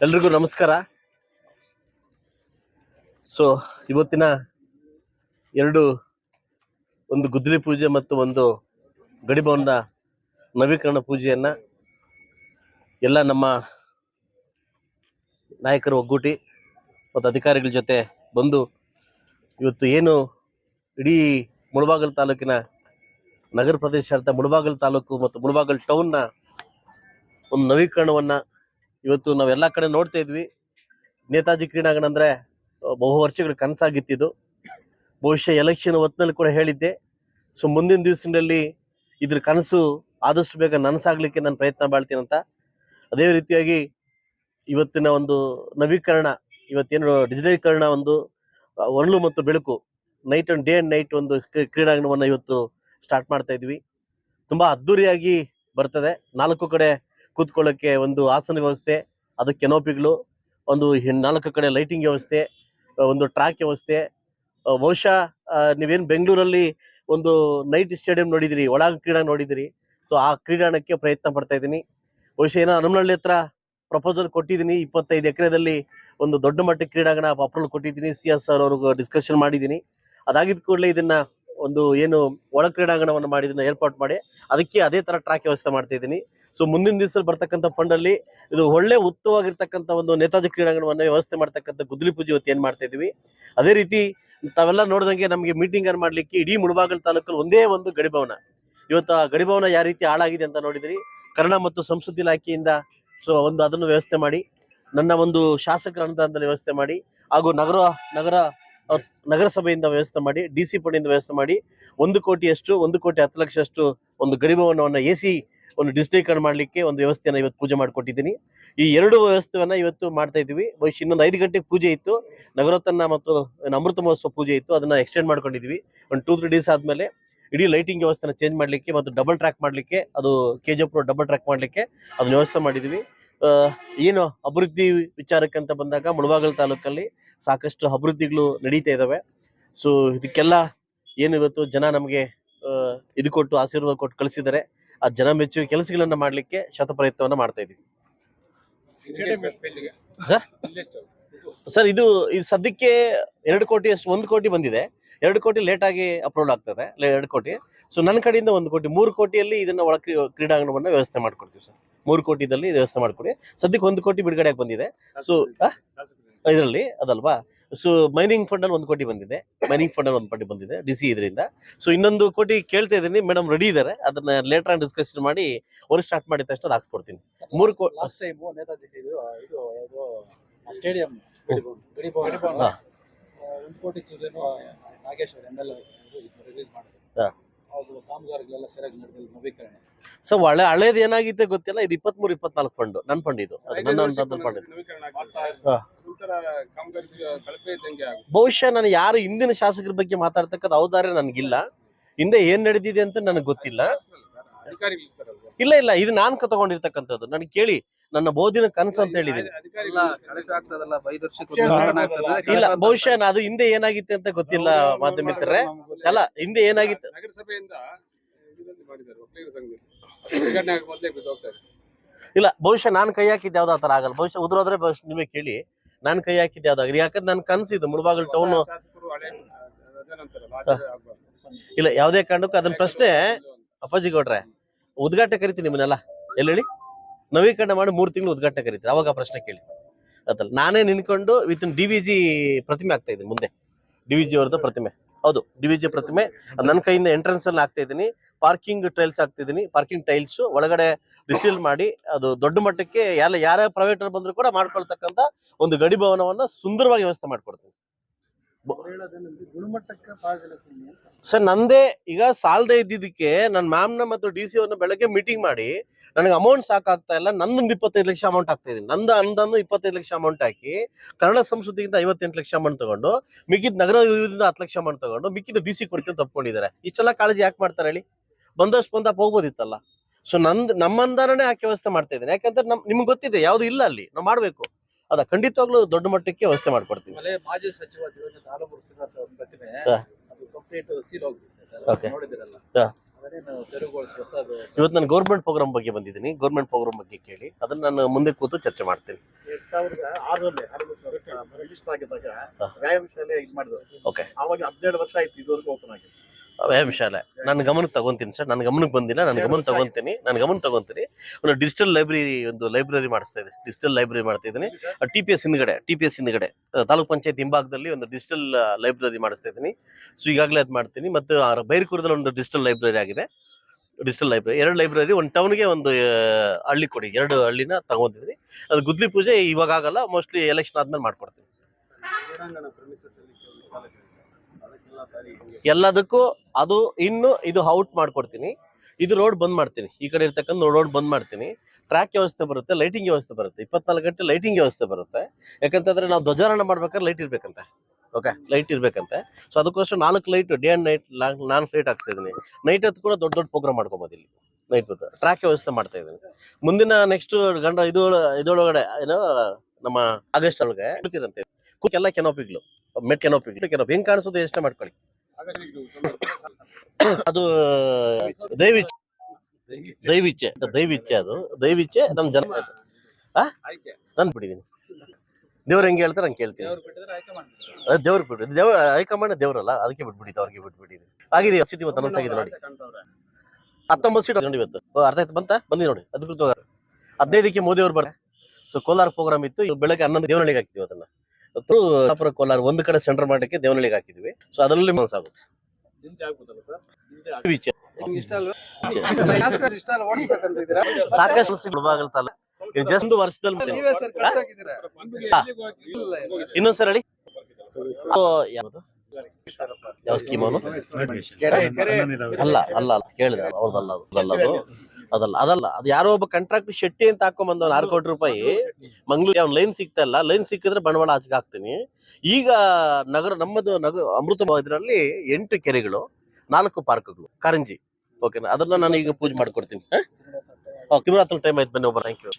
ಎಲ್ರಿಗೂ ನಮಸ್ಕಾರ. ಸೊ ಇವತ್ತಿನ ಎರಡು ಒಂದು ಗುದ್ದಲಿ ಪೂಜೆ ಮತ್ತು ಒಂದು ಗಡಿಭವನದ ನವೀಕರಣ ಪೂಜೆಯನ್ನ ಎಲ್ಲ ನಮ್ಮ ನಾಯಕರು ಒಗ್ಗೂಟಿ ಮತ್ತು ಅಧಿಕಾರಿಗಳ ಜೊತೆ ಬಂದು ಇವತ್ತು ಏನು ಇಡೀ ಮುಳಬಾಗಲ್ ತಾಲೂಕಿನ ನಗರ ಪ್ರದೇಶ ಅಂತ ಮುಳಬಾಗಲ್ ತಾಲೂಕು ಮತ್ತು ಮುಳಬಾಗಲ್ ಟೌನ್ನ ಒಂದು ನವೀಕರಣವನ್ನ ಇವತ್ತು ನಾವೆಲ್ಲ ಕಡೆ ನೋಡ್ತಾ ಇದ್ವಿ. ನೇತಾಜಿ ಕ್ರೀಡಾಂಗಣ ಅಂದ್ರೆ ಬಹು ವರ್ಷಗಳ ಕನಸಾಗಿತ್ತಿದ್ದು. ಬಹುಶಃ ಎಲೆಕ್ಷನ್ ಹೊತ್ತಿನಲ್ಲಿ ಕೂಡ ಹೇಳಿದ್ದೆ. ಸೊ ಮುಂದಿನ ದಿವಸದಲ್ಲಿ ಇದ್ರ ಕನಸು ಆದಷ್ಟು ಬೇಗ ನನಸಾಗ್ಲಿಕ್ಕೆ ನಾನು ಪ್ರಯತ್ನ ಮಾಡ್ತೀನಿ ಅಂತ. ಅದೇ ರೀತಿಯಾಗಿ ಇವತ್ತಿನ ಒಂದು ನವೀಕರಣ, ಇವತ್ತೇನು ಡಿಜಿಟಲೀಕರಣ ಒಂದು ಒರಳು ಮತ್ತು ಬೆಳಕು night and day and night ಒಂದು ಕ್ರೀಡಾಂಗಣವನ್ನ ಇವತ್ತು ಸ್ಟಾರ್ಟ್ ಮಾಡ್ತಾ ಇದ್ವಿ. ತುಂಬಾ ಅದ್ದೂರಿಯಾಗಿ ಬರ್ತದೆ. ನಾಲ್ಕು ಕಡೆ ಕೂತ್ಕೊಳ್ಳೋಕ್ಕೆ ಒಂದು ಆಸನ ವ್ಯವಸ್ಥೆ ಅದಕ್ಕೆ ಕೆನೋಪಿಗಳು, ಒಂದು ನಾಲ್ಕು ಕಡೆ ಲೈಟಿಂಗ್ ವ್ಯವಸ್ಥೆ ಒಂದು ಟ್ರ್ಯಾಕ್ ವ್ಯವಸ್ಥೆ. ಬಹುಶಃ ನೀವೇನು ಬೆಂಗಳೂರಲ್ಲಿ ಒಂದು ನೈಟ್ ಸ್ಟೇಡಿಯಂ ನೋಡಿದಿರಿ ಒಳಾಂಗ ಕ್ರೀಡಾ ನೋಡಿದಿರಿ, ಸೊ ಆ ಕ್ರೀಡಾಣಕ್ಕೆ ಪ್ರಯತ್ನ ಪಡ್ತಾ ಇದ್ದೀನಿ. ಬಹುಶಃ ಏನೋ ಹನುಮನಹಳ್ಳಿ ಹತ್ರ ಪ್ರಪೋಸಲ್ ಕೊಟ್ಟಿದ್ದೀನಿ, ಇಪ್ಪತ್ತೈದು ಎಕರೆದಲ್ಲಿ ಒಂದು ದೊಡ್ಡ ಮಟ್ಟದ ಕ್ರೀಡಾಂಗಣ ಅಪ್ರೂವಲ್ ಕೊಟ್ಟಿದ್ದೀನಿ ಸಿ ಎಸ್ ಸರ್ ಅವ್ರಿಗೂ ಡಿಸ್ಕಷನ್ ಮಾಡಿದ್ದೀನಿ. ಅದಾಗಿದ್ದ ಕೂಡಲೇ ಇದನ್ನ ಒಂದು ಏನು ಒಳ ಕ್ರೀಡಾಂಗಣವನ್ನು ಮಾಡಿ ಇದನ್ನ ಏರ್ಪಾಟ್ ಮಾಡಿ, ಅದಕ್ಕೆ ಅದೇ ಥರ ಟ್ರ್ಯಾಕ್ ವ್ಯವಸ್ಥೆ ಮಾಡ್ತಾ ಇದ್ದೀನಿ. ಸೊ ಮುಂದಿನ ದಿವಸದಲ್ಲಿ ಬರ್ತಕ್ಕಂಥ ಫಂಡ್ ಅಲ್ಲಿ ಇದು ಒಳ್ಳೆ ಉತ್ತಮವಾಗಿರ್ತಕ್ಕಂಥ ಒಂದು ನೇತಾಜಿ ಕ್ರೀಡಾಂಗಣವನ್ನು ವ್ಯವಸ್ಥೆ ಮಾಡ್ತಕ್ಕಂಥ ಗುದ್ದಲಿ ಪೂಜೆ ಇವತ್ತು ಏನು ಮಾಡ್ತಾ ಇದೀವಿ ಅದೇ ರೀತಿ ತಾವೆಲ್ಲ ನೋಡಿದಂಗೆ ನಮಗೆ ಮೀಟಿಂಗ್ ಅನ್ನು ಮಾಡಲಿಕ್ಕೆ ಇಡೀ ಮುಳಬಾಗಲ್ ತಾಲೂಕಲ್ಲಿ ಒಂದೇ ಒಂದು ಗಡಿಭವನ. ಇವತ್ತು ಆ ಗಡಿಭವನ ಯಾವ ರೀತಿ ಹಾಳಾಗಿದೆ ಅಂತ ನೋಡಿದ್ರಿ. ಕನ್ನಡ ಮತ್ತು ಸಂಸ್ಕೃತಿ ಇಲಾಖೆಯಿಂದ ಸೊ, ಒಂದು ಅದನ್ನು ವ್ಯವಸ್ಥೆ ಮಾಡಿ, ನನ್ನ ಒಂದು ಶಾಸಕರ ಅನುದಾನದಲ್ಲಿ ವ್ಯವಸ್ಥೆ ಮಾಡಿ, ಹಾಗೂ ನಗರ ನಗರ, ನಗರಸಭೆಯಿಂದ ವ್ಯವಸ್ಥೆ ಮಾಡಿ ಡಿ ಸಿ ಪಡೆಯಿಂದ ವ್ಯವಸ್ಥೆ ಮಾಡಿ, ಒಂದು ಕೋಟಿಯಷ್ಟು, ಒಂದು ಕೋಟಿ ಹತ್ತು ಲಕ್ಷಷ್ಟು ಒಂದು ಗಡಿಭವನವನ್ನು ಎ ಸಿ ಒಂದು ಡಿಜಿಟಲೀಕರಣ ಮಾಡಲಿಕ್ಕೆ ಒಂದು ವ್ಯವಸ್ಥೆಯನ್ನು ಇವತ್ತು ಪೂಜೆ ಮಾಡಿಕೊಟ್ಟಿದ್ದೀನಿ. ಈ ಎರಡು ವ್ಯವಸ್ಥೆಯನ್ನು ಇವತ್ತು ಮಾಡ್ತಾ ಇದ್ದೀವಿ. ಬಹುಶಃ ಇನ್ನೊಂದು ಐದು ಗಂಟೆಗೆ ಪೂಜೆ ಇತ್ತು. ನಗರೋತ್ತನ್ನ ಮತ್ತು ಅಮೃತ ಮಹೋತ್ಸವ ಪೂಜೆ ಇತ್ತು. ಅದನ್ನ ಎಕ್ಸ್ಟೆಂಡ್ ಮಾಡ್ಕೊಂಡಿದ್ವಿ. ಒಂದು ಟೂ ತ್ರೀ ಡೇಸ್ ಆದ್ಮೇಲೆ ಇಡೀ ಲೈಟಿಂಗ್ ವ್ಯವಸ್ಥೆನ ಚೇಂಜ್ ಮಾಡಲಿಕ್ಕೆ ಮತ್ತು ಡಬಲ್ ಟ್ರ್ಯಾಕ್ ಮಾಡಲಿಕ್ಕೆ, ಅದು ಕೆ ಜಿ ಡಬಲ್ ಟ್ರ್ಯಾಕ್ ಮಾಡಲಿಕ್ಕೆ ಅದನ್ನ ವ್ಯವಸ್ಥೆ ಮಾಡಿದ್ವಿ. ಏನು ಅಭಿವೃದ್ಧಿ ವಿಚಾರಕ್ಕೆ ಅಂತ ಬಂದಾಗ ಮುಳಬಾಗಲ್ ತಾಲೂಕಲ್ಲಿ ಸಾಕಷ್ಟು ಅಭಿವೃದ್ಧಿಗಳು ನಡೀತಾ ಇದ್ದಾವೆ ಸೊ ಇದಕ್ಕೆಲ್ಲ ಏನು ಜನ ನಮಗೆ ಇದು ಕೊಟ್ಟು ಆಶೀರ್ವಾದ ಕೊಟ್ಟು ಕಳಿಸಿದ್ದಾರೆ. ಆ ಜನ ಮೆಚ್ಚುವ ಕೆಲಸಗಳನ್ನ ಮಾಡಲಿಕ್ಕೆ ಶತ ಪ್ರಯತ್ನವನ್ನ ಮಾಡ್ತಾ ಇದೀವಿ ಸರ್? ಸರ್ ಇದು ಇದು ಸದ್ಯಕ್ಕೆ ಎರಡು ಕೋಟಿ ಅಷ್ಟು ಒಂದು ಕೋಟಿ ಬಂದಿದೆ. ಎರಡು ಕೋಟಿ ಲೇಟ್ ಆಗಿ ಅಪ್ರೂವಲ್ ಆಗ್ತದೆ. ಲೆ- ಎರಡು ಕೋಟಿ. ಸೊ ನನ್ನ ಕಡೆಯಿಂದ ಒಂದು ಕೋಟಿ. ಮೂರು ಕೋಟಿಯಲ್ಲಿ ಇದನ್ನ ಒಳ ಕ್ರೀಡಾಂಗಣವನ್ನು ವ್ಯವಸ್ಥೆ ಮಾಡ್ಕೊಡ್ತೀವಿ ಸರ್ ಮೂರು ಕೋಟಿದಲ್ಲಿ ಇದು ವ್ಯವಸ್ಥೆ ಮಾಡ್ಕೊಡಿ. ಸದ್ಯಕ್ಕೆ ಒಂದು ಕೋಟಿ ಬಿಡುಗಡೆ ಬಂದಿದೆ. ಸೊ ಇದರಲ್ಲಿ ಅದಲ್ವಾ? ಸೊ ಮೈನಿಂಗ್ ಫಂಡ್ ಅಲ್ಲಿ ಒಂದು ಕೋಟಿ ಬಂದಿದೆ. ಮೈನಿಂಗ್ ಫಂಡ್ ಅಲ್ಲಿ ಒಂದು ಕೋಟಿ ಬಂದಿದೆ ಡಿ ಸಿ ಇದರಿಂದ. ಸೊ ಇನ್ನೊಂದು ಕೋಟಿ ಕೇಳ್ತಾ ಇದ್ದೀನಿ. ಮೇಡಮ್ ರೆಡಿ ಇದ್ದಾರೆ ಅದನ್ನ ಲೇಟರ್ ಆನ್ ಡಿಸ್ಕಷನ್ ಮಾಡಿ ಅವ್ರಿಗೆ ಸ್ಟಾರ್ಟ್ ಮಾಡಿದ ತಕ್ಷಣ ಹಾಕ್ಸ್ಕೊಡ್ತೀನಿ. ಮೂರು ಕೋ- ಲಾಸ್ಟ್ ಟೈಮ್ ನೇತಾಜಿ ಇದು ಇದು ಯಾವುದು ಸ್ಟೇಡಿಯಂ ಗಡಿಭವನ ಹಾ. ಒಂದು ಕೋಟಿ ಚಿಲ್ಲರೇನು ಎಂ ಎಲ್ ರಿಲೀಸ್ ಮಾಡಿದ್ರು. ಸೊ ಒಳ್ಳೆ ಹಳೇದು ಏನಾಗಿತ್ತೆ ಗೊತ್ತಿಲ್ಲ. ಇದು ಇಪ್ಪತ್ಮೂರು ಇಪ್ಪತ್ನಾಲ್ಕು ಫಂಡ್ ನನ್ನ ಫಂಡ್ ಇದು. ಅದು ನನ್ನ ಫಂಡ್. ಬಹುಶಃ ನಾನು ಯಾರು ಹಿಂದಿನ ಶಾಸಕರ ಬಗ್ಗೆ ಮಾತಾಡ್ತಕ್ಕಂಥ ಔದಾರ್ಯ ನನ್ಗಿಲ್ಲ. ಹಿಂದೆ ಏನ್ ನಡೆದಿದೆ ಅಂತ ನನಗೆ ಗೊತ್ತಿಲ್ಲ. ಇಲ್ಲ ಇಲ್ಲ ಇದು ನಾನ್ ಕ ತಗೊಂಡಿರ್ತಕ್ಕಂಥದ್ದು. ನನಗೆ ಕೇಳಿ ನನ್ನ ಬೋಧಿನ ಕನಸು ಅಂತ ಹೇಳಿದೀನಿ. ಇಲ್ಲ ಬಹುಶಃ ಅದು ಹಿಂದೆ ಏನಾಗಿತ್ತು ಅಂತ ಗೊತ್ತಿಲ್ಲ ಮಾಧ್ಯಮಿತ್ರೆ ಅಲ್ಲ ಹಿಂದೆ ಏನಾಗಿತ್ತು? ಇಲ್ಲ ಬಹುಶಃ ನಾನು ಕೈ ಹಾಕಿದ್ದು ಯಾವ್ದು ಆ ಥರ ಆಗಲ್ಲ. ಬಹುಶಃ ಉದ್ರೋದ್ರೆ ಬಹುಶಃ ನಿಮಗೆ ಕೇಳಿ. ನಾನು ಕೈ ಹಾಕಿದ್ದೆ ಅದಾಗ ಯಾಕಂದ್ರೆ ನನ್ನ ಇದು ಮುಳಬಾಗಲ್ ಟೌನ್. ಇಲ್ಲ ಯಾವುದೇ ಕಾರಣಕ್ಕೂ ಅದನ್ನ ಪ್ರಶ್ನೆ ಅಪ್ಪಾಜಿ ಗೌಡ್ರೆ ಉದ್ಘಾಟನೆ ಕರಿತೀನಿ ನಿಮ್ಮನ್ನೆಲ್ಲ. ಎಲ್ಲಿ ಹೇಳಿ? ನವೀಕರಣ ಮಾಡಿ ಮೂರು ತಿಂಗಳು ಉದ್ಘಾಟನೆ ಕರಿತೀನಿ. ಅವಾಗ ಪ್ರಶ್ನೆ ಕೇಳಿ. ಅದಲ್ಲ ನಾನೇ ನಿನ್ಕೊಂಡು ವಿತ್ ಡಿ ವಿ ಜಿ ಪ್ರತಿಮೆ ಆಗ್ತಾ ಇದ್ದೀನಿ ಮುಂದೆ. ಡಿ ವಿ ಜಿ ಅವ್ರದ್ದು ಪ್ರತಿಮೆ. ಹೌದು ಡಿ ವಿ ಜಿ ಪ್ರತಿಮೆ. ನನ್ನ ಕೈಯಿಂದ ಎಂಟ್ರೆನ್ಸ್ ಅಲ್ಲಿ ಹಾಕ್ತಾ ಇದ್ದೀನಿ. ಪಾರ್ಕಿಂಗ್ ಟೈಲ್ಸ್ ಹಾಕ್ತಿದ್ದೀನಿ ಪಾರ್ಕಿಂಗ್ ಟೈಲ್ಸ್ ಒಳಗಡೆ ರಿಸೀಲ್ ಮಾಡಿ ಅದು ದೊಡ್ಡ ಮಟ್ಟಕ್ಕೆ ಎಲ್ಲ ಯಾರೇ ಪ್ರೈವೇಟ್ ಬಂದ್ರು ಕೂಡ ಮಾಡ್ಕೊಳ್ತಕ್ಕಂತ ಒಂದು ಗಡಿ ಭವನವನ್ನ ಸುಂದರವಾಗಿ ವ್ಯವಸ್ಥೆ ಮಾಡ್ಕೊಡ್ತೀನಿ. ಸರ್, ನಂದೇ ಈಗ ಸಾಲದೆ ಇದ್ದಿದ್ದಕ್ಕೆ ನನ್ನ ಮ್ಯಾಮ್ನ ಮತ್ತು ಡಿ ಸಿ ಅವ್ರನ್ನ ಬೆಳಗ್ಗೆ ಮೀಟಿಂಗ್ ಮಾಡಿ ನನಗೆ ಅಮೌಂಟ್ ಸಾಕಾಗ್ತಾ ಇಲ್ಲ, ನಂದೊಂದು ಇಪ್ಪತ್ತೈದು ಲಕ್ಷ ಅಮೌಂಟ್ ಆಗ್ತಾ ನಂದು ಅಂದನ್ನು ಇಪ್ಪತ್ತೈದು ಲಕ್ಷ ಅಮೌಂಟ್ ಹಾಕಿ ಕನ್ನಡ ಸಂಸ್ಕೃತಿಯಿಂದ ಐವತ್ತೆಂಟು ಲಕ್ಷ ಅಮೌಂಟ್ ತಗೊಂಡು, ಮಿಕ್ಕಿದ ನಗರ ವಿವಿಧದಿಂದ ಹತ್ತು ಲಕ್ಷ ಅಮೌಂಟ್ ತಗೊಂಡು, ಮಿಕ್ಕಿದ ಡಿ ಸಿ ಕೊಡ್ತೀನಿ ತಪ್ಕೊಂಡಿದ್ದಾರೆ ಇಷ್ಟೆಲ್ಲ ಕಾಳಜಿ ಯಾಕೆ ಮಾಡ್ತಾರೆ ಹೇಳಿ? ಬಂದಷ್ಟು ಬಂದಪ್ಪ ಹೋಗ್ಬೋದಿತ್ತಲ್ಲ? ಸೊ ನಂದ್ ನಮ್ಮ ಅನುದಾನನೇ ಹಾಕಿ ವ್ಯವಸ್ಥೆ ಮಾಡ್ತಾ ಇದ್ದೀನಿ. ಯಾಕಂದ್ರೆ ನಮ್ ನಿಮ್ಗೆ ಗೊತ್ತಿದೆ ಯಾವ್ದು ಇಲ್ಲ ಅಲ್ಲಿ. ನಾವು ಮಾಡ್ಬೇಕು. ಅದ ಖಂಡಿತವಾಗ್ಲೂ ದೊಡ್ಡ ಮಟ್ಟಕ್ಕೆ ವ್ಯವಸ್ಥೆ ಮಾಡ್ಕೊಡ್ತೀವಿ. ಆಮೇಲೆ ಮಾಜಿ ಸಚಿವ ದಿವಂಗತ ಆಲಮೂರು ಶ್ರೀನಿವಾಸ ಅವ್ರ ಪ್ರತಿಮೆ ಹಾ. ಅದು ಕಂಪ್ಲೀಟ್ ಸೀಲ್ Okay. ಸರ್ ನೋಡಿದಿರಲ್ಲ ಹಾ. ಅದನ್ನೇನು ತೆರವುಗೊಳಿಸಿ ಹೊಸದು ಇವತ್ತು ನಾನು ಗೌರ್ಮೆಂಟ್ ಪ್ರೋಗ್ರಾಮ್ ಬಗ್ಗೆ ಬಂದಿದ್ದೀನಿ. ಗೌರ್ಮೆಂಟ್ ಪ್ರೋಗ್ರಾಮ್ ಬಗ್ಗೆ ಕೇಳಿ. ಅದನ್ನ ನಾನು ಮುಂದೆ ಕೂತು ಚರ್ಚೆ ಮಾಡ್ತೀನಿ. ಎರಡ್ ಸಾವಿರದ ಆರರಲ್ಲಿ ರಿಜಿಸ್ಟರ್ ಆಗಿದ್ದಾಗ ವ್ಯಾಯಾಮ ಶಾಲೆ ಇದು ಮಾಡಿದ್ರು. ಓಕೆ ಆವಾಗ ಹದಿನೇಳು ವರ್ಷ ಆಯ್ತು ಇದುವರೆಗೂ ಓಪನ್ ಆಗಿದೆ ವ್ಯಾಯಾಮ ಶಾಲೆ ನನ್ನ ಗಮನಕ್ಕೆ ತಗೊಂತೀನಿ ಸರ್ ನನ್ನ ಗಮನಕ್ಕೆ ಬಂದಿಲ್ಲ ನನ್ನ ಗಮನ ತಗೊಂತೀನಿ ನನ್ನ ಗಮನ ತಗೊಂತೀನಿ. ಒಂದು ಡಿಜಿಟಲ್ ಲೈಬ್ರರಿ ಒಂದು ಲೈಬ್ರರಿ ಮಾಡಿಸ್ತಾ ಇದ್ದೀನಿ ಡಿಜಿಟಲ್ ಲೈಬ್ರರಿ ಮಾಡ್ತಾ ಇದ್ದೀನಿ. ಟಿ ಪಿ ಎಸ್ ಹಿಂದ್ಗಡೆ ಟಿ ಪಿ ಎಸ್ ಹಿಂದ್ಗಡೆ ತಾಲೂಕ್ ಪಂಚಾಯತ್ ಹಿಂಭಾಗದಲ್ಲಿ ಒಂದು ಡಿಜಿಟಲ್ ಲೈಬ್ರರಿ ಮಾಡಿಸ್ತಾ ಇದ್ದೀನಿ. ಸೊ ಈಗಾಗಲೇ ಅದು ಮಾಡ್ತೀನಿ. ಮತ್ತು ಆ ಬೈರ್ಕೂರದಲ್ಲಿ ಒಂದು ಡಿಜಿಟಲ್ ಲೈಬ್ರರಿ ಆಗಿದೆ. ಡಿಜಿಟಲ್ ಲೈಬ್ರರಿ ಎರಡು ಲೈಬ್ರರಿ ಒಂದು ಟೌನ್ಗೆ ಒಂದು ಹಳ್ಳಿ ಕೊಡಿ ಎರಡು ಹಳ್ಳಿನ ತಗೊಂಡಿದ್ದೀನಿ. ಅದು ಗುದ್ಲಿ ಪೂಜೆ ಇವಾಗ ಆಗಲ್ಲ ಮೋಸ್ಟ್ಲಿ ಎಲೆಕ್ಷನ್ ಆದ್ಮೇಲೆ ಮಾಡ್ಕೊಡ್ತೀನಿ. ಎಲ್ಲದಕ್ಕೂ ಅದು ಇನ್ನು ಇದು ಔಟ್ ಮಾಡ್ಕೊಡ್ತೀನಿ. ಇದು ರೋಡ್ ಬಂದ್ ಮಾಡ್ತೀನಿ. ಈ ಕಡೆ ಇರ್ತಕ್ಕಂಥ ರೋಡ್ ಬಂದ್ ಮಾಡ್ತೀನಿ. ಟ್ರ್ಯಾಕ್ ವ್ಯವಸ್ಥೆ ಬರುತ್ತೆ ಲೈಟಿಂಗ್ ವ್ಯವಸ್ಥೆ ಬರುತ್ತೆ. ಇಪ್ಪತ್ನಾಲ್ಕು ಗಂಟೆ ಲೈಟಿಂಗ್ ವ್ಯವಸ್ಥೆ ಬರುತ್ತೆ. ಯಾಕಂತಂದ್ರೆ ನಾವು ಧ್ವಜಾರೋಹಣ ಮಾಡ್ಬೇಕಾದ್ರೆ ಲೈಟ್ ಇರ್ಬೇಕಂತೆ. ಓಕೆ ಲೈಟ್ ಇರ್ಬೇಕಂತೆ. ಸೊ ಅದಕ್ಕೋಸ್ಕರ ನಾಲ್ಕು ಲೈಟ್ ಡೇ ಅಂಡ್ ನೈಟ್ ನಾಲ್ಕು ಲೈಟ್ ಹಾಕ್ಸ್ತಾ ಇದ್ದೀನಿ. ನೈಟ್ ಹೊತ್ತು ಕೂಡ ದೊಡ್ಡ ದೊಡ್ಡ ಪ್ರೋಗ್ರಾಮ್ ಮಾಡ್ಕೊಬೋದು ಇಲ್ಲಿ. ನೈಟ್ ಹೊತ್ತು. ಟ್ರ್ಯಾಕ್ ವ್ಯವಸ್ಥೆ ಮಾಡ್ತಾ ಇದ್ದೀನಿ. ಮುಂದಿನ ನೆಕ್ಸ್ಟ್ ಗಂಡ, ಇದು ಇದರೊಳಗಡೆ, ಏನೋ, ನಮ್ಮ ಆಗಸ್ಟ್ ಒಳಗೆ ಬಿಡ್ತೀರಂತೆ. ಎಲ್ಲ ಕೆನೋಪಿಗಳು ಮೆಟ್ ಕೆನೋಪಿಗಳು ಕೆನೋಪಿ ಹೆಂಗ್ ಕಾಣಿಸೋದು ಎಷ್ಟೇ ಮಾಡ್ಕೊಳ್ಳಿ. ಅದು ದೈವಿಚ್ಛೆ ದೈವಿಚ್ಛೆ ದೈವಿಚ್ಛೆ ಅದು. ದೈವಿಚ್ಛೆ ನಮ್ ಜನ. ನಾನು ಬಿಡಿದೀನಿ ದೇವ್ರು ಹೆಂಗೆ ಹೇಳ್ತಾರೆ ಹಂಗೆ ಕೇಳ್ತೀನಿ. ದೇವ್ರು ದೇವ್ರಿಗೆ ಬಿಟ್ಟು ದೇವ್ ಹೈಕಮಾಂಡ್ ದೇವ್ರಲ್ಲ. ಅದಕ್ಕೆ ಬಿಟ್ಬಿಟ್ಟಿದ್ದು ಅವ್ರಿಗೆ ಬಿಟ್ಬಿಟ್ಟಿದ್ದೀನಿ ಆಗಿದೆ ಸಿಟಿ ಇವತ್ತು ಅನೌನ್ಸ್ ಆಗಿದೆ ನೋಡಿ. ಹತ್ತೊಂಬತ್ತು ಸೀಟ್ ನೋಡಿ ಇವತ್ತು ಅರ್ಧ ಆಯ್ತು ಬಂತ? ಬಂದಿ ನೋಡಿ. ಅಧಿಕೃತ ಹದಿನೈದಕ್ಕೆ ಮೋದಿ ಅವ್ರು ಬರ್ತಾರೆ. ಸೊ ಕೋಲಾರ ಪ್ರೋಗ್ರಾಮ್ ಇತ್ತು. ಬೆಳಗ್ಗೆ ಹನ್ನೊಂದು ದೇವನಹಳ್ಳಿಗೆ ಹಾಕಿದ್ವಿ ಅದನ್ನ. ಯಲ್ಲಾಪುರ ಕೋಲಾರ ಒಂದು ಕಡೆ ಸೆಂಟರ್ ಮಾಡಕ್ಕೆ ದೇವನಳ್ಳಿಗೆ ಹಾಕಿದ್ವಿ. ಸೊ ಅದರಲ್ಲಿ ಮನಸ್ಸಾಗುತ್ತೆ ಸಾಕಷ್ಟು ಜಸ್ಟ್ ಒಂದು ವರ್ಷದಲ್ಲಿ. ಇನ್ನೊಂದ್ಸರಿ ಹೇಳಿ. ಯಾವುದು? ಯಾವ ಸ್ಕೀಮ್ ಅವನು ಅಲ್ಲ ಅಲ್ಲ ಅಲ್ಲ. ಕೇಳಿದೆ ಅವ್ರದಲ್ಲ ಅದು. ಅದು ಅದಲ್ಲ ಅದಲ್ಲ. ಅದು ಯಾರೋ ಒಬ್ಬ ಕಾಂಟ್ರಾಕ್ಟ್ ಶೆಟ್ಟಿ ಅಂತ ಹಾಕೊಂಡ್ ಆರು ಕೋಟಿ ರೂಪಾಯಿ. ಮಂಗ್ಳೂರ್ ಅವ್ನ ಲೈನ್ ಸಿಗ್ತಾ ಇಲ್ಲ. ಲೈನ್ ಸಿಕ್ಕಿದ್ರೆ ಬಂಡವಾಳ ಆಚೆಗೆ ಹಾಕ್ತೀನಿ. ಈಗ ನಗರ ನಮ್ಮದು ನಗರ ಅಮೃತ ಇದರಲ್ಲಿ ಎಂಟು ಕೆರೆಗಳು ನಾಲ್ಕು ಪಾರ್ಕ್ಗಳು. ಕಾರಂಜಿ. ಓಕೆನಾ ಅದನ್ನ ನಾನು ಈಗ ಪೂಜೆ ಮಾಡ್ಕೊಡ್ತೀನಿ. ತಿರುಮಲ ಟೈಮ್ ಆಯ್ತು. ಬನ್ನಿ ಒಬ್ಬ ಥ್ಯಾಂಕ್ ಯು